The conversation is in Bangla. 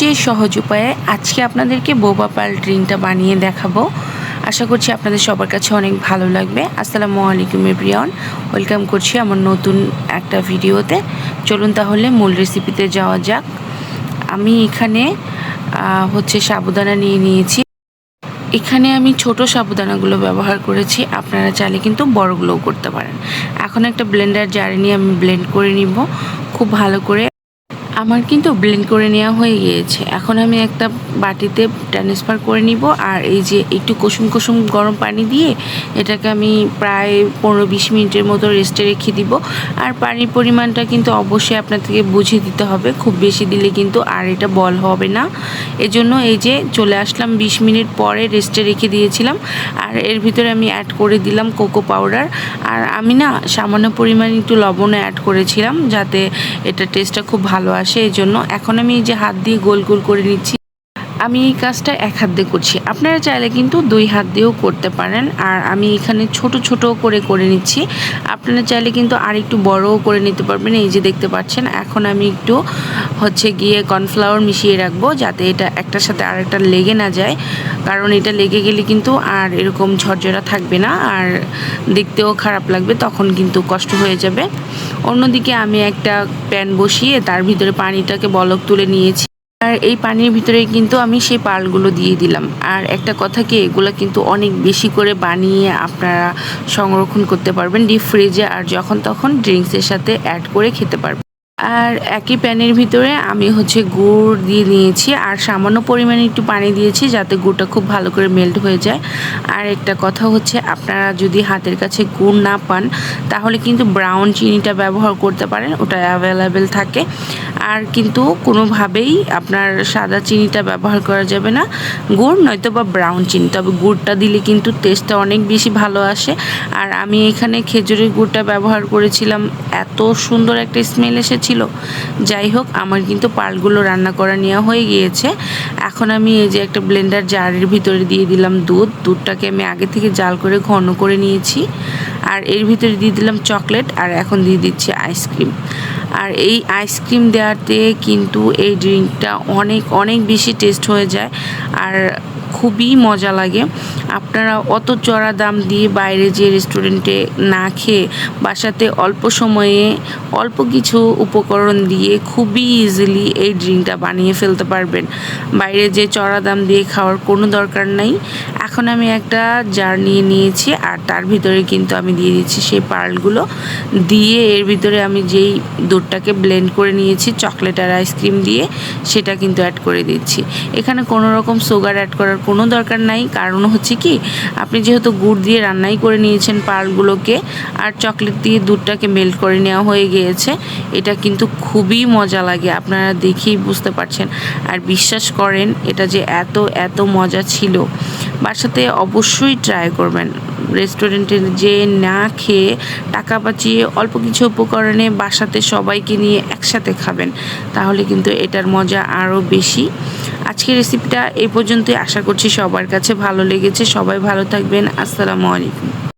সবচেয়ে সহজ উপায়ে আজকে আপনাদেরকে বোবা পাল ড্রিঙ্কটা বানিয়ে দেখাবো। আশা করছি আপনাদের সবার কাছে অনেক ভালো লাগবে। আসসালামু আলাইকুম, এভরিওয়ান। ওয়েলকাম করছি আমার নতুন একটা ভিডিওতে। চলুন তাহলে মূল রেসিপিতে যাওয়া যাক। আমি এখানে হচ্ছে সাবুদানা নিয়ে নিয়েছি। এখানে আমি ছোট সাবুদানাগুলো ব্যবহার করেছি। আপনারা চাইলে কিন্তু বড়গুলোও করতে পারেন। এখন একটা ব্লেন্ডার জারে নিয়ে আমি ব্লেন্ড করে নিব। খুব ভালো করে আমার কিন্তু ব্লেন্ড করে নেওয়া হয়ে গিয়েছে। এখন আমি একটা বাটিতে ট্রান্সফার করে নিব আর এই যে একটু কুসুম কুসুম গরম পানি দিয়ে এটাকে আমি প্রায় পনেরো বিশ মিনিটের মতো রেস্টে রেখে দিব। আর পানির পরিমাণটা কিন্তু অবশ্যই আপনাদেরকে বুঝিয়ে দিতে হবে। খুব বেশি দিলে কিন্তু আর এটা বল হবে না। এজন্য এই যে চলে আসলাম বিশ মিনিট পরে রেস্টে রেখে দিয়েছিলাম। আর এর ভিতরে আমি অ্যাড করে দিলাম কোকো পাউডার আর আমি না সামান্য পরিমাণে একটু লবণও অ্যাড করেছিলাম যাতে এটা টেস্টটা খুব ভালো আসে। এই জন্য এখন আমি যে হাত দিয়ে গোল গোল করে নিচ্ছি আমি এই কাজটা এক হাত দিয়ে করছি। আপনারা চাইলে কিন্তু দুই হাত দিয়েও করতে পারেন। আর আমি এখানে ছোট ছোট করে করে নিচ্ছি। আপনারা চাইলে কিন্তু আর একটু বড়ও করে নিতে পারবেন। এই যে দেখতে পাচ্ছেন, এখন আমি একটু হচ্ছে গিয়ে কর্নফ্লাওয়ার মিশিয়ে রাখব যাতে এটা একটার সাথে আর একটা লেগে না যায়। কারণ এটা লেগে গেলে কিন্তু আর এরকম ঝরঝরা থাকবে না। আর দেখতেও খারাপ লাগবে, তখন কিন্তু কষ্ট হয়ে যাবে। অন্যদিকে আমি একটা প্যান বসিয়ে তার ভিতরে পানিটাকে বলক তুলে নিয়েছি। আর এই পানির ভিতরে কিন্তু আমি সেই পালগুলো দিয়ে দিলাম। আর একটা কথা কি, এগুলো কিন্তু অনেক বেশি করে বানিয়ে আপনারা সংরক্ষণ করতে পারবেন ডিপ ফ্রিজে আর যখন তখন ড্রিঙ্কসের সাথে অ্যাড করে খেতে পারবেন। আর একই প্যানের ভিতরে আমি হচ্ছে গুড় দিয়ে নিয়েছি আর সামান্য পরিমাণে একটু পানি দিয়েছি যাতে গুড়টা খুব ভালো করে মেল্ট হয়ে যায়। আর একটা কথা হচ্ছে, আপনারা যদি হাতের কাছে গুড় না পান, তাহলে কিন্তু ব্রাউন চিনিটা ব্যবহার করতে পারেন, ওটা অ্যাভেলেবেল থাকে। আর কিন্তু কোনোভাবেই আপনার সাদা চিনিটা ব্যবহার করা যাবে না। গুড় নয়তো বা ব্রাউন চিনি, তবে গুড়টা দিলে কিন্তু টেস্টটা অনেক বেশি ভালো আসে। আর আমি এখানে খেজুরের গুড়টা ব্যবহার করেছিলাম, এত সুন্দর একটা স্মেল এসেছিল। যাই হোক, আমার কিন্তু পালগুলো রান্না করা নেওয়া হয়ে গিয়েছে। এখন আমি এই যে একটা ব্লেন্ডার জারের ভিতরে দিয়ে দিলাম দুধ। দুধটাকে আমি আগে থেকে জাল করে ঘন করে নিয়েছি। আর এর ভিতরে দিয়ে দিলাম চকলেট আর এখন দিয়ে দিচ্ছি আইসক্রিম আর এই আইসক্রিম দেওয়াতে কিন্তু এই ড্রিঙ্কটা অনেক অনেক বেশি টেস্ট হয়ে যায় আর খুবই মজা লাগে। আপনারা অত চড়া দাম দিয়ে বাইরে যে রেস্টুরেন্টে না খেয়ে বাসাতে অল্প সময়ে অল্প কিছু উপকরণ দিয়ে খুবই ইজিলি এই ড্রিঙ্কটা বানিয়ে ফেলতে পারবেন। বাইরে যে চড়া দাম দিয়ে খাওয়ার কোনো দরকার নাই। এখন আমি একটা জার নিয়ে নিয়েছি, আর তার ভিতরে কিন্তু আমি দিয়ে দিচ্ছি সেই পার্লগুলো। দিয়ে এর ভিতরে আমি যেই দুধটাকে ব্লেন্ড করে নিয়েছি চকলেট আর আইসক্রিম দিয়ে, সেটা কিন্তু অ্যাড করে দিচ্ছি। এখানে কোনো রকম সুগার অ্যাড করার কোনো দরকার নাই, কারণ হচ্ছে কি, আপনি যেহেতু গুড় দিয়ে রান্নাই করে নিয়েছেন পার্লগুলোকে, আর চকলেট দিয়ে দুধটাকে মেল্ট করে নেওয়া হয়ে গিয়েছে, এটা কিন্তু খুবই মজা লাগে, আপনারা দেখেই বুঝতে পারছেন। আর বিশ্বাস করেন, এটা যে এত এত মজা ছিল বাসাতে অবশ্যই ট্রাই করবেন। রেস্টুরেন্টে যে না খেয়ে টাকা বাঁচিয়ে অল্প কিছু উপকরণে বাসাতে সবাইকে নিয়ে একসাথে খাবেন, তাহলে কিন্তু এটার মজা আরও বেশি। আজকের রেসিপিটা এই পর্যন্তই। আশা করছি সবার কাছে ভালো লেগেছে। সবাই ভালো থাকবেন। আসসালামু আলাইকুম।